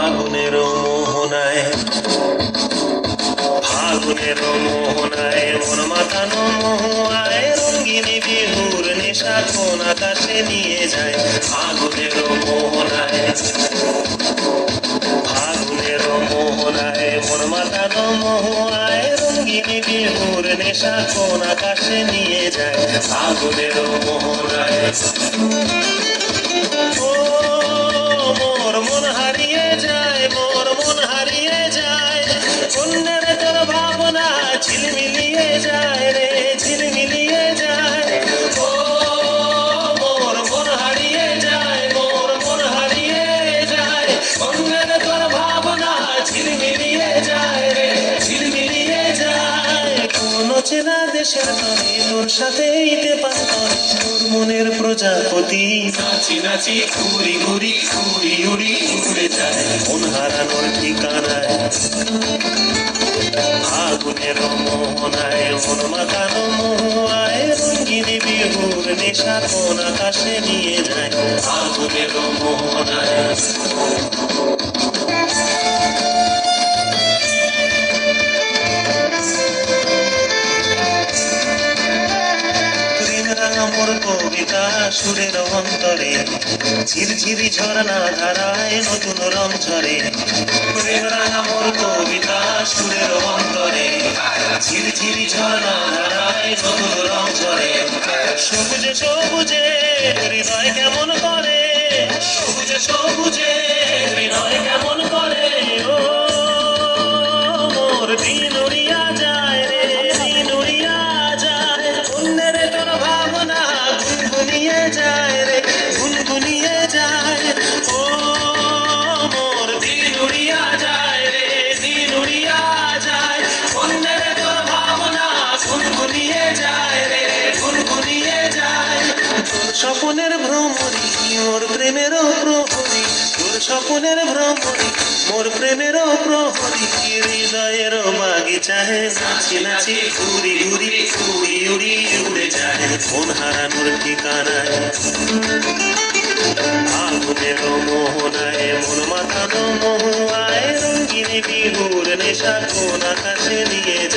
ফাগুনের মোহনায় মন মাতানো মহুয়ায় রঙ্গিনী বিহুর নেশা কোন আকাশে নিয়ে যায়। ফাগুনের মোহনায় ফাগুনের মোহনায় মন মাতানো মহুয়ায় রঙ্গিনী বিহুর নেশা কোন আকাশে নিয়ে যায়। ফাগুনের মোহনায়, ও ঝিলমিলিয়ে যায় রে ঝিলমিলিয়ে যায়। ও মোর মন হারিয়ে যায় মোর মন হারিয়ে যায়। অন্যের তোর ভাবনা ঝিলমিলিয়ে যায় রে ঝিলমিলিয়ে যায়। কোন চেনা দেশের তরে তোর সাথে ইতে পান্তর তোর মনের প্রজাপতি। নাচি নাচি ঘুরি ঘুরি ঘুরি উড়ি উড়ে যায়। মন হারানোর ঠিকানায়। ফাগুনের মোহনায় মন মাতানো মোহায় রঙ্গিনী বিহুর নেশা কোন আকাশে নিয়ে যায়। ফাগুনের মোহনায়। প্রেম রাঙা মোর কবিতা সুরের অন্তরে। ঝিরঝিরি ঝরনা ধারায় নতুন রং ঝরে। প্রেম রাঙা মোর কবিতা সুরের অন্তরে। ঝিরঝিরি ঝরনা ধারায় নতুন রং ঝরে। সবুজে সবুজে, হৃদয় কেমন করে? সবুজে সবুজে গুনগুনিয়ে যায় রে, গুনগুনিয়ে যায়। ও মোর দিন উড়িয়া যায় রে দিন উড়িয়া যায়। অন্যের তোর ভাবনা গুনগুনিয়ে যায় রে, গুনগুনিয়ে যায়। তোর স্বপনের ভ্রমরি মোর প্রেমেরও প্রহরী। তোর স্বপনের ভ্রমরি মোর প্রেমেরও প্রহরী। হৃদয়ের বাগিচায় নাচি নাচি, ঘুরি ঘুরি ঘুরি উড়ি উড়ে যায়। মন হারানোর ঠিকানায়। আগুনের মোহনায় মন মাথানো মহুয়ায় রঙ্গিনী বিহুর নেশা কোন আকাশে আগুনের